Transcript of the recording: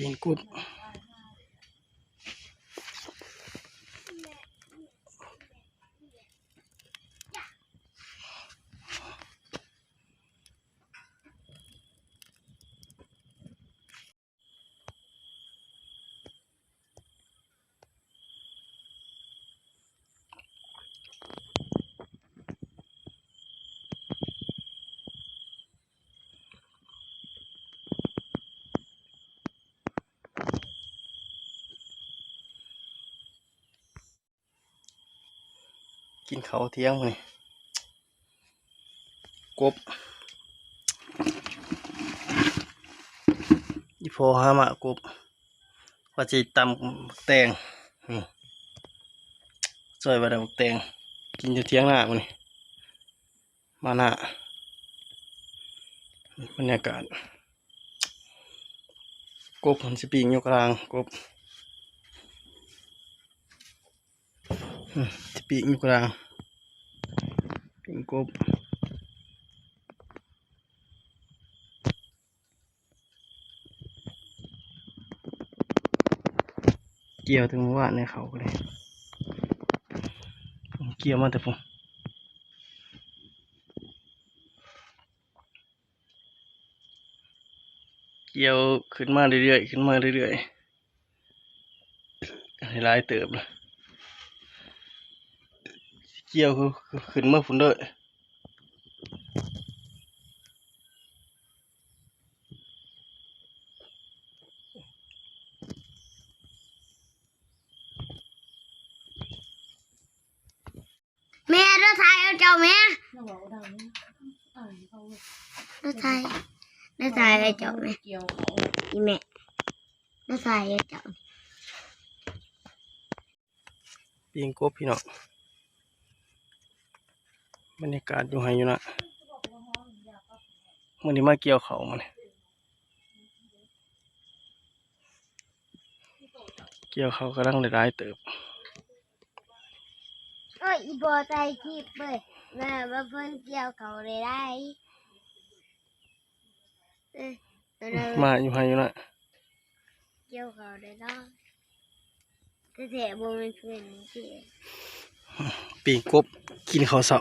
ปีนกุบ กินเขาเที่ยงมานี่กบอีพอหามากบว่าจะตำแตงนี่ซอยบะดาบแตง กินอยู่เที่ยงหน้ามันมาหน้าบรรยากาศกบมันสิปีงอยู่กลางกบสิ ปีกอยู่กลางปิงกบเกี่ยวถึงเมื่าในเขาเลยผมเกี่ยวมาแต่ผมเกี่ยวขึ้นมาเรื่อยๆขึ้นมาเรื่อยๆหลายเติบเลย เกี่ยวคือขึ้นเมาฝุ่นเด้อแม่รถไทยเอาเจ้าแม่ราบอกว่าดังนี้อ่านเขารถไทยรถไทยเอาเจ้าแม่เกี่ยวอีแม่รถไทยเอาเจ้าปีงกบพี่น้อง บรรยากาศอยู่ไห้อยู่นะมันนี้มาเกี่ยวเขามันเกี่ยวเขากำลังได้ร้ายเติบโอ้ยอีโบใจคีบเปิดแม่มาเพิ่นเกี่ยวเขาเลยได้เอ้ยเดี๋ยวเรามาอยู่ไห้อยู่นะเกี่ยวเขาได้เนาะแต่แถบมันเป็นเพื่อนนี่สิปีงกบกินเขาวเสา